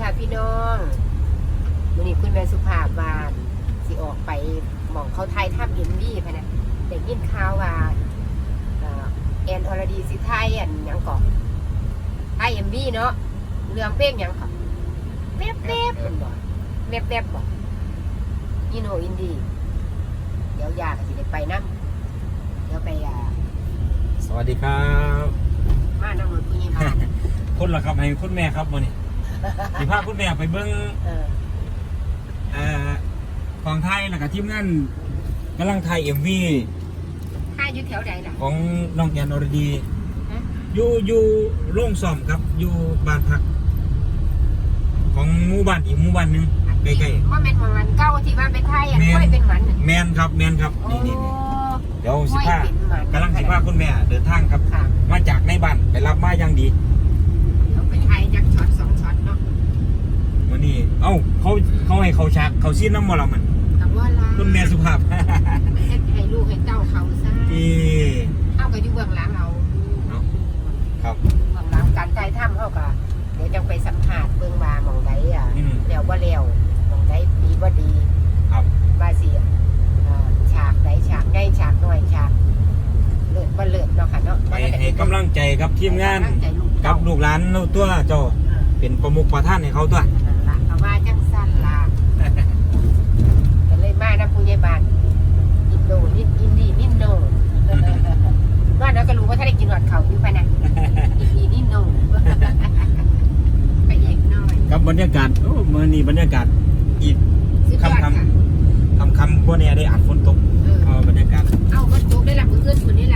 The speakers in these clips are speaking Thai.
ค่ะพี่น้องวันนี้คุณแม่สุภาพวานสิออกไปหมองเขาไทยทับเอ็มดีพะนะแต่ยินข่าวว่าเอ่อแอนอรดีสิไทยอันหยังก่อนไทยเอ็มดีเนาะเรื่องเพลงหยังก่อนแป๊บแป๊บมันบอกแป๊บแป๊บบอกอินโนอินดีเดี๋ยวยากสิได้ไปนั่เดี๋ยวไปอ่าสวัสดีครับ มานั่งรถพี่บ้านคนละครับให้คุณแม่ครับวันนี้ สิพาคุณแม่ไปเบิ้งเออเอ่อของไทยแล้วก็ทีมงานกำลังถ่ายเอ็มวีค่ายอยู่แถวใดล่ะ ของน้องแอนอรดีฮะ อยู่อยู่โรงซ่อมครับ อยู่บ้านพัก ของหมู่บ้านอีกหมู่บ้านหนึงใกล้ว่าเป็นหมันเก้าที่ว่าเป็นไทยอะแม่นค่อยเป็นหมันๆแมนครับแมนครับโอ้นี่นี่นี่เดี๋ยวสิพาค่อยเป็นหมันกำลังสิพาคุณแม่เดินทางครับ ค่ะมาจากในบ้านไปรับมาอย่างดี เดี๋ยวไปไทยจากช็อตสองช็อตเนาะ วันนี้ เอ้าเขาเขาให้เขาฉากเขาซีนน้ำมอลมันแต่ว่าลาคุณแม่สุภาพให้ให้ลูกให้เต้าเขาซะที่เอาก็อยู่เบื้องหลังเราเอาครับ เบื้องหลังการใจถ้ำเขาก็เดี๋ยวจะไปสัมภาษณ์เบื้องว่าหมองใดอะอืมเดี๋ยวว่าเร็วหมองใดดีว่าดี ครับว่าสิเอ่อฉากใดฉากใหญ่ฉากน้อยฉากเลิศว่าเลิศเนาะค่ะเนาะไปให้กำลังใจกับทีมงานให้กำลัใจลูกกับเต้าลูกหลานเราตัวเจ้าเออเป็นประมุขประท่านให้เขาตัวนั่นล่ะก็ ว่าจังสั้นล่ะก็เลยมานะผู้ใหญ่บ้านอินโดนิดอินดีนิดโนว่าแล้วก็รู้ว่าถ้าได้กินหอดเขาอยู่ปะนะอินดีนิดโนไปเอกหน่อยกับบรรยากาศโอ้เมื่อนี้บรรยากาศอีกสุดยอดคำค่ะคำคำพวกเนี้ยได้อ่านฝนตกเออเอาบรรยากาศ เอาก็ตกได้หลับเพื่อนคนนี้แหละ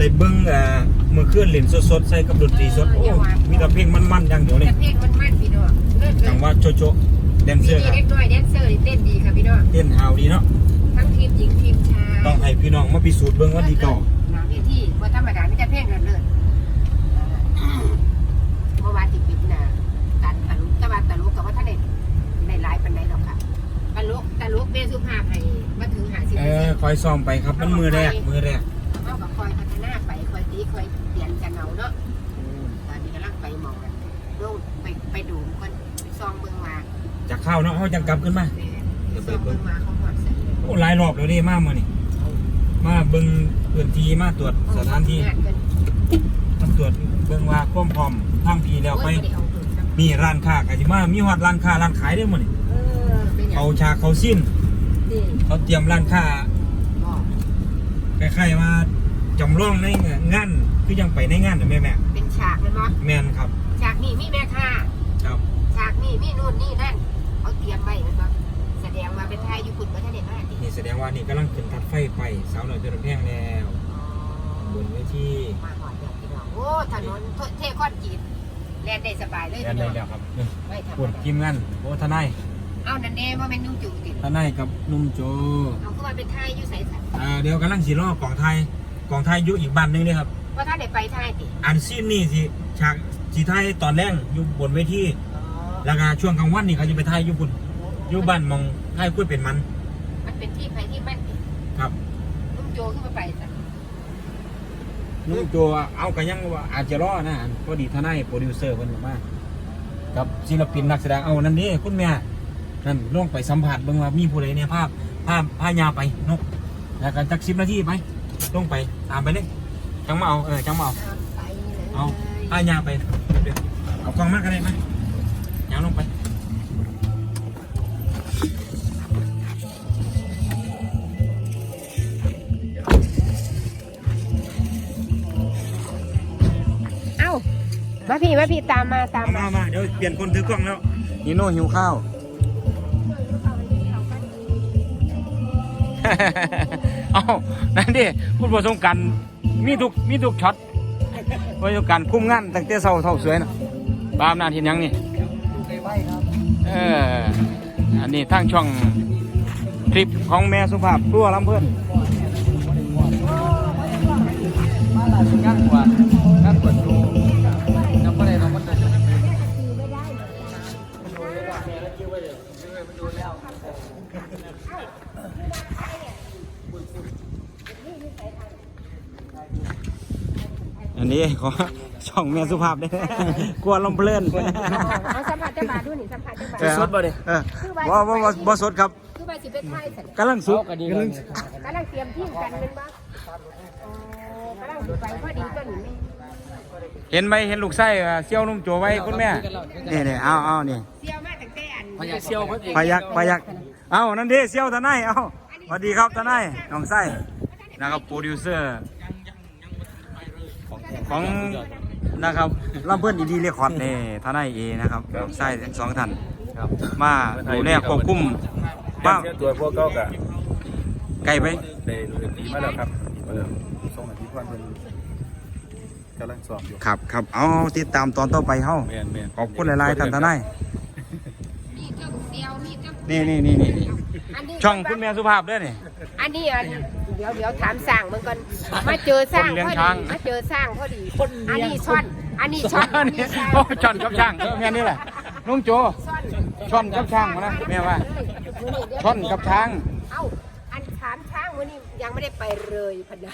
ได้เบิ้งเอ่อมือเคลื่อนเล่นสดๆใส่กับดนตรีสดโอ้มีแต่เพลงมันๆอย่างเดียวเลยแต่เพลงมันมันพี่น้องเลิศเลจัยงหว่าโจโจแดนเซมีอร์ครับเด็กน้อยแดนเซอร์นี่เต้นดีค่ะพี่น้องเต้นฮาวดีเนาะทั้งทีมหญิงทีมชายต้องให้พี่น้องมาพิสูจน์เบิ้งว่าดีเก่าหนาเวทีว่าธรรมดาไม่ใช่เพลงเลิศเลิศเมื่อวานติดปิดนะการตลุกตะวันตลุกกับว่าท่านเด็ในหลายปันไดหรอกค่ะตลุกตลุกเบสุภาพให้มาถึงหาสิบเอเปอร์อเซ็นต์ คอยซ้อมไปครับมันมือแรกมือแรก ข้าวเนาะเขาจังกลับขึ้นมาไปซองเมืองมาเขาหอดใส่เลยโอ้หลายรอบแล้วนี่มากมานี่มาเบิ่งพื้นที่มาตรวจสถานที่งานกันมาตรวจเบิ่งว่าความพร้อมทางพีแล้วไปโอ้ยบ่ด้เอาเพิ่มครับมีร้านค้าก็สิมามีฮอดร้านค้าร้านขายได้หมดนี่เออเป็นอย่างเขาชาเขาสิ้นนี้เขาเตรียมร้านค้าบอกคล้ายๆว่าจำลองในงานคือยังไปในงานน่ะแม่แม่เป็นฉากเลยมั้ยแม่นครับ ฉากนี้มีแม่ค้าครับ ฉากนี้มีนู่นนี่นั่น กำลังขึ้นทัดไฟไปสาวหน่อยเป็นแพงแล้ว บนเวทีมาหอดเดียวพี่น้องโอ้ถนนเทคอนกรีตแล่นได้สบายเลยแล้พี่น้องแล้วครับไม่ธรรปวมดดาทีมงานโอ้ทนายเอานั่นแน่ว่าเป็นนุ่งจูติดทนายกับหนุ่มโจเอาเข้ามาเป็นไทยอยู่ใส่สัตว์อ่าเดี๋ยวกำลังสีล้อกล่องไทยกล่องไทยอยู่อีกบ้านหนึงเลยครับ ว่าถ้าได้ไปไทยติอันซีนนี่สิฉากสีไทยตอนแรกอยู่บนเวทีอ๋อแล้วก็ช่วงกลางวันนี่เขาจะไปไทยอยู่บุญอยู่บ้านมองไทยคุยเป็นมันมัน เป็นที่ไปที่มั่นติครับ ลุงโจขึ้นมาไปสัตว์นุ่มโจเอากันยังว่าอาจจะรอนะพอดีทนายโปรดิวเซอร์เพิ่นบอกมากับศิลปินนักแสดงเอานั่นนี่คุณแม่นั่นลงไปสัมผัสเบิ่งว่ามีผู้ใดเนี่ยภาพภาพพายาไปนกแล้วกันจักสิบนาทีไปลงไปตามไปเลยจังมาเอาเออจังมาเอาตามไปเลยเอาพายาไปเดี๋ยวเอากล้องมากันเลยไหมยางลงไป มาพี่มาพี่ตามมาตามเอามา มามาเดี๋ยวเปลี่ยนคนถือกล้องแล้วนีโน่หิวข้าว เอานั่นดิพูดประสงกันมีทุกมีทุกช็อตประสงกันคุ้มงานตั้งแต่เศร้าเท่าสวยนะบามนานเห็นยังนี่เอออันนี้ทางช่องคลิปของแม่สุภาพครัวลำเพื่อนมาหลายงานกว่างานกว่า อันนี้ขอช่องแม่สุภาพได้กลัวลำเพลินเอาสัมผัสจังหวะดูนี่สัมผัสจังหวะเออสดบ่ดิเออบ่บ่บ่บ่สดครับคือว่าสิไปไทยสันกำลังสุกกันดีกันกำลังเตรียมทีมกันเป็นบ้างกำลังสิไปพอดีก็หนีเห็นไหมเห็นลูกไส้เซี่ยวนุ่มโจไว้คุณแม่นี่นี่เอาเอานี่เสี่ยวมาตั้งแต่อันพยาเซี่ยวพยักปลายักเอานั่นดิเซี่ยวทนายเอาสวัสดีครับทนายน้องไส้ นะครับโปรดิวเซอร์ของนะครับลำเพื่อนดีๆเรียกคอร์ดนี่ทนายเอนะครับน้องไส้ทั้งสองท่านครับมาดูแลควบคุมบ้าบ้างตัวพวกเขากับไกลไปได้ดนตรีมาแล้วครับมาแล้วส่งอธิพรเป็นกำลังสอบอยู่ครับครับเอาติดตามตอนต่อไปเฮ้าแมนแมนขอบคุณหลายๆท่านทนายมีเจ้าเสี่ยวมีเจ้านี่นี่นี่นี่อันนี้ช่องคุณแม่สุภาพด้วยนี่อันนี้อันเดี๋ยวเดี๋ยวถามสร้างมันก่อนมาเจอสร้างคนเลี้ยงพอช้าดีง มาเจอสร้างพอดีอันนี้ช่อนอันนี้ช่อนอันนี้ช่างโอ้ช่อนกับช่างเออแม่นี่แหละลุงโจช่อนช่อนกับช่างมานะแม่ว่าช่อนกับช้าง เอ้าอันถามช้างวันนี้ยังไม่ได้ไปเลยพันนะ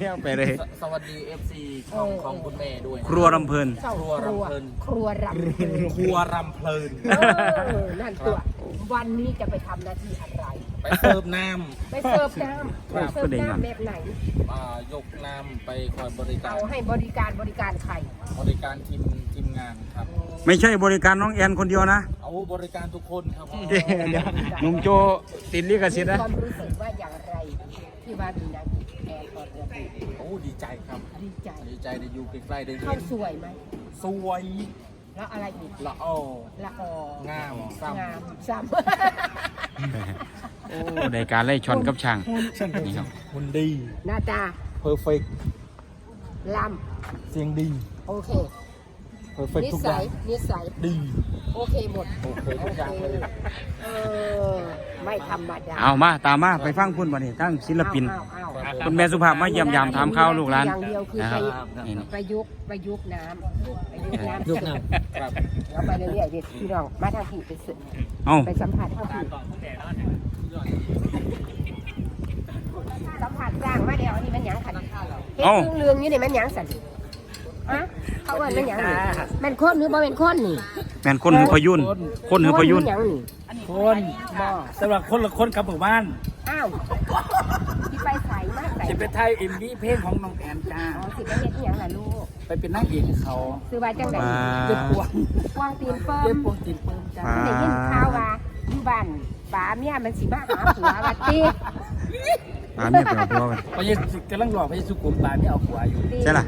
เอาไปเลย สวัสดี FC ช่องของคุณแม่ด้วย ครัวลำเพลินเจ้าครัวรำเพลิน ครัวรำเพลินครัวรำเพลิน เออนั่นตัว วันนี้จะไปทำหน้าที่อะไร ไปเสิร์ฟน้ไปเสิร์ฟน้ำครับเสิร์ฟน้ำแบบไหนำอ่ายกน้ำไปคอยบริกาเอารให้บริการบริการใครบริการทีมทีมงานครับไม่ใช่บริการน้องแอนคนเดียวนะเอาบริการทุกคนครับผมเดี๋ยวหนุ่มโจติดลิขสิทธิ์มีนะ ความรู้สึกว่าอย่างไรที่ว่ามีนางแอนอรดีโอ้ดีใจครับ ดีใจดีใจได้อยู่ใกล้ๆได้เข้าเห็นสวยไหมสวย แล้วอะไรอีกละอ้อละอองามซ้งามซ้โอ้ในการไล่ช่อนกับช่างนี่ครับำหุ่นดีำหน้าตาเพอร์เฟกลเสียงดีำโอเค เพอร์เฟกนิทุกอสัย่างยนิสัย ดี โอเคหมดโอเคทุกอย่างเลย เออ ไม่ธรรมดาเอามาตามมาไปฟังคุณบ่นี่ตั้งศิลปิน เอาเอาเอา คุณแม่สุภาพมาเยี่ยมยามถามข้าวลูกหลานอย่างเดียวคือนะคไปรับนี่นี่ ประยุกต์ประยุกต์น้ำประยุกต์น้ำยุกน้ำครับเราไปเรื่อยๆเด็ดพี่น้องมาทางผีไปสึกเอาไปสัมผัสทางผีสัมผัสสร้างมาเดียวอันนี้มันหยังขันเห็นเรื่องๆอยู่นี่มันหยังสันฮะเขาว่ามันหยังนี่มันโคนหรือบ่เป็นโคนนี่แม่นคนหือพยุนคนหือพยุนโหรือหยังนี่คนบ่สำหรับคนละคนกับหมู่บ้านอ้าวที่ไปใส่มากใส่จะเป็นไทยอินดี้เพลงของน้องแอนจ้าอ๋อสิไปเฮ็ดอีหยังล่ะลูก ไปเป็นนางเอกให้เขาซื้อว่าจังได๋มาเจ็บปวดกวางตีนเปิ้เจ็บมปวดติดเปิ้มจ้ามาได้ยินข่าวว่าอยู่บ้านป๋าเมียมันสิมาหาผัวว่าติปาเมียไปเอาตัวกันพยสุกำลังหลอกพยสุกุมปลาไม่เอาหัวอยู่ติใช่ล่ะ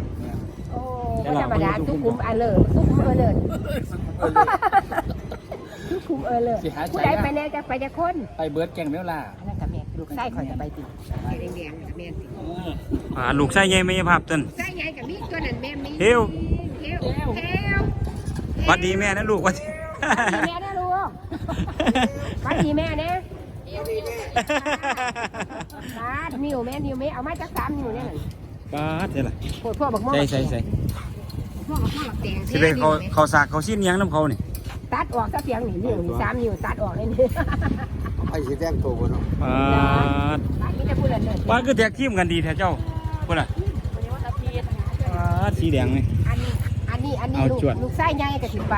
โอ้บ่ธรรมดาทุกคุมอเลิศทุกคุมเอเลิศทุกคุมเอเลิศผู้ใดไปแน่จะไปจะคนไปเบิร์ดแกงเมลล่า อันนั้นก็แม่ ลูกไส้ข่อยก็ไปติแดงๆก็แม่นติอ่าลูกไส้ใหญ่ไม่ใช่ภาพต้น ไส้ใหญ่ก็มีตัวนั้นแม่มีเฮ้วเฮวเฮวหวัดดีแม่นะลูกหวัดดี ดีแม่นะลูกวัดดีแม่นะบาดนิ้วแม่นิ้วแม่เอามาจากสามนิ้วเนี่ยป้าดใช่ล่ะโคตรพ่อบอกม่วงใส่ใส่ใส่พ่อบอกม่วงแดงสิไปเขาเขาสากเขาสิ้นหยังน้ำเขานี่ตัดออกซะเพียงนี่นิ้วนี่สามนิ้วตัดออกเลยนี่ไอ้สีแดงโตกว่าน้องป้าดตัดมีแต่พูดเลยเลยป้าดคือแท็กทีมกันดีแท้เจ้าพุ่นล่ะป้าดสีแดงนี่ อันนี้ อันนี้ อันนี้เอาลูกจวด ลูกไส้ใหญ่ก็สิไป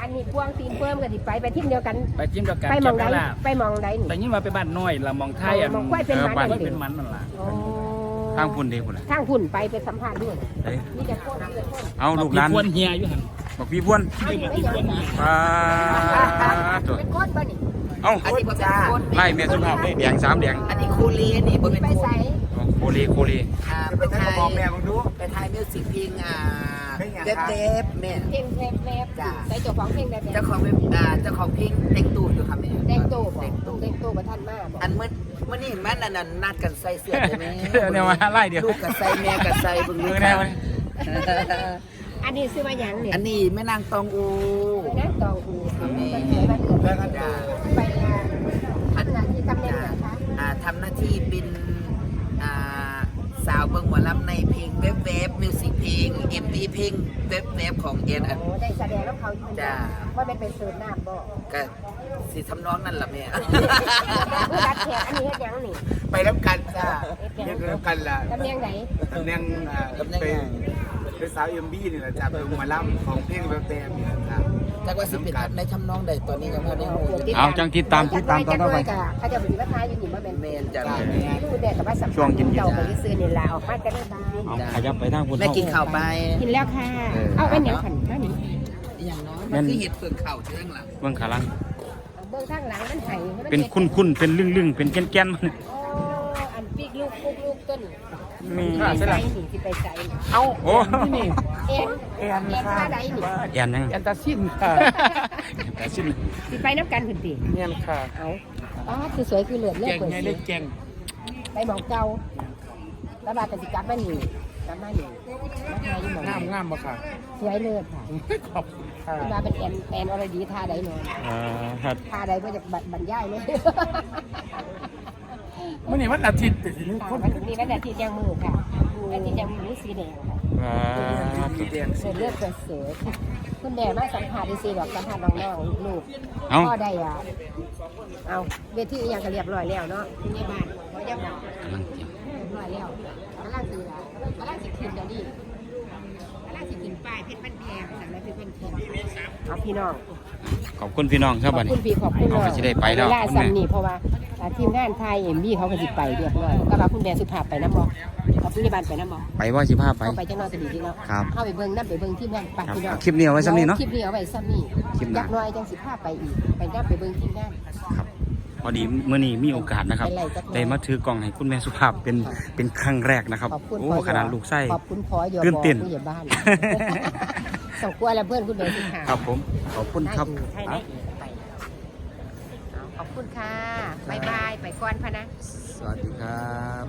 อันนี้พวงตีนเพิ่มก็สิไปไปที่เดียวกัน ไปจิ้มกับการไปมแกองงใดเมลล่าไปมองใดนี่ แต่ยิ่งมาไปบ้านน้อยละมองไทยอะมองควายเป็นหมันควายนี่เป็นมันนั่นล่ะโอ้ทางพุ่นเด้พุ่นล่ะทางพุ่นไปไปสัมภาษณ์ด้วยเอ้ยนี่จะโคตรเลยโคตรเอาลูกหลานควรเฮียอยู่หันบอกพี่พวนเอาอยู่ไม่ยังป้าดตัวเป็นโคตรบ่นี่ เอ้าอันนี้บ่จ้าไล่แม่สุภาพได้แดงสามแดงอันนี้คูลีนี่บ่เป็นไปคูใส่โคเลโคเลอ่าไปถ่ายไปถ่ายมิวสิกเพลงอ่าเดฟเดฟแม่เพลงแรปแรปจ้ะใส่เจ้าของเพลงแบบเจ้าของเป็นอ่าเจ้าของเพลงแต่งตูอยู่ค่ะแม่แดงโตบ่แต่งตูแดงโตบ่ท่านมาบ่อันเมื่อเมื่อนี่แม่นั่นน่ะนัดกันใส่เสื้อใช่ไหมเนี่ยมาไล่เดี๋ยวลูกกับใส่แม่กับใส่เบิ่งมืลูอกแน่เลยอันนี้ซื้อมาหยังเนี่ยอันนี้แม่นางตองอูไปนั่งตองอูมันสวยมันเกิดจ้าไปงาน อัน งาน ของเอ็นอัน โอ้ได้แสดงแล้วเขาอยู่จ้า ว่าเป็นเป็นเสิร์ฟน้ำบ่ก็สิทำน้องนั่นล่ะแม่ ผู้รัดแขกอันนี้เฮ็ดหยังนี่ไปรับกันจ้าเฮ็ดรับกันล่ะตำแหน่งไหนตำแหน่งอ่าตำแหน่งเป็น เป็นสาวเอ็มบีนี่แหละจ้ะเป็นหมาล่ำของเพลงแบบแต่นี่แหละจ้ะจักว่าสิเป็นในทำน้องใดตอนนี้ยังบ่ได้ฮู้อยู่เอาจังติดตามติดตามต่อต่อไปจักหน่อยก็เขาจะไปว่าท้ายอยู่นี่มาเป็นแม่นจ้ะคุณแม่กับว่าสัมภาษณ์ช่วงเย็นๆเจ้าไปซื้อนี่ล่ะออกมาจะได้บายเอาขยับไปทางพุ่นแม่กินข้าวไปกินแล้วค่ะเอาเป็นหยังขันข้านี่อย่างน้อยมันคือเห็ดเปลือกข้าวเท่านั้นล่ะเบิ่งขาหลังเอาเบื้องข้างหลังมันไห้ให้มัเป็นคุ้นคุ้นๆเป็นลึ่งลึ่งๆเป็นแก่นแก่นๆมันโอ้อันปีกลูกปุกลูกต้น มีไปใส่นี่ที่ไปใส่เอาโอ้นี่เอ็นแอนเอ็นค่ะท่าใดนี่แอนยังแอนตาซินค่ะแต่สิ้นสิไปน้ำกันคุณตีเนียนค่ะเอาอ๋อคือสวยคือเหลือดเลือแกดงเปิดไงสีได้แกงไปหมองเก่าแล้วบาดกันสิกลับมาหนีกลับมาหนีมาหาอยู่หมองงามงามบ่ค่ะสวยเลิศค่ะขอบคุณค่ะคุณมาเป็นแอนแอนอรดีท่าใดเนาะอ่าครับท่าใดเพื่อจะบรรยายเลย มื่อนี้วันอาทิตย์แต่ทีนี้ค่ะคนวันนี้วันอาทิตย์ยังมือค่ะวันอาทิตย์ยังมือสีแดงค่ะอ่ามีแดงเลือดเลือดเปิดเสือคุณแม่มาสัมผัสดีสิดอกสัมผัสน้องๆลูกเอาพ่อได้อะเอาเวทีอหย่างก็เรียบร้อยแล้วเนาะคุณยายบ้านพ่อยายบ้านกำลังเตรียมเรียบร้อยแล้วกำลังสีละกำลังสิขึ้นเดี๋ยวนี้กำลังสิขึ้นป้ายเพชรบ้านแพงสำนักเพชรบ้านแพง เอาพี่น้องขอบคุณพี่น้องครับขบัอดบนี้ คุณพี่ขอบคุณน้องเอาไปสิได้ไปแล้ว เวลาซ้ำนี่เพราะว่าอ่าทีมงานไทยเอ็มบี้เขาก็สิไปเรียบร้อยก็ว่าคุณแม่สุภาพไปน้ำบ่เอาคุณยายบ้านไปน้ำบ่ไปว่าสิพาไปเอาไปจังน้อยจะดีดีเนาะครับเข้าไปเบิ่งน้ำไปเบิ่งที่แม่งปักครับพี่น้องเอาคลิปนี้เอาไว้ซ้ำนี้เนาะคลิปนี้เอาไว้ซ้ำนี่คลิปหน้าจักหน้อยจังสิพาไปอีกไปน้ำไปเบิ่งที่งาน ครับพอดีเมื่อนี้มีโอกาสนะครับเป็นไรจักหน่อยได้มาถือกล่องให้คุณแม่สุภาพเป็นเป็นครั้งแรกนะครับขอบคุณโอ้พ่อขนาดลูกไส้ ขอบคุณพอหยอตื่นเต้น ผู้ใหญ่บ้าน สองกลัวแล้วเพื่อนคุณแม่สุภาพครับผมขอบคุณครับให้ได้อีกไปเอาขอบคุณค่ะบ๊ายบายไปก่อนพะนะ สวัสดีครับ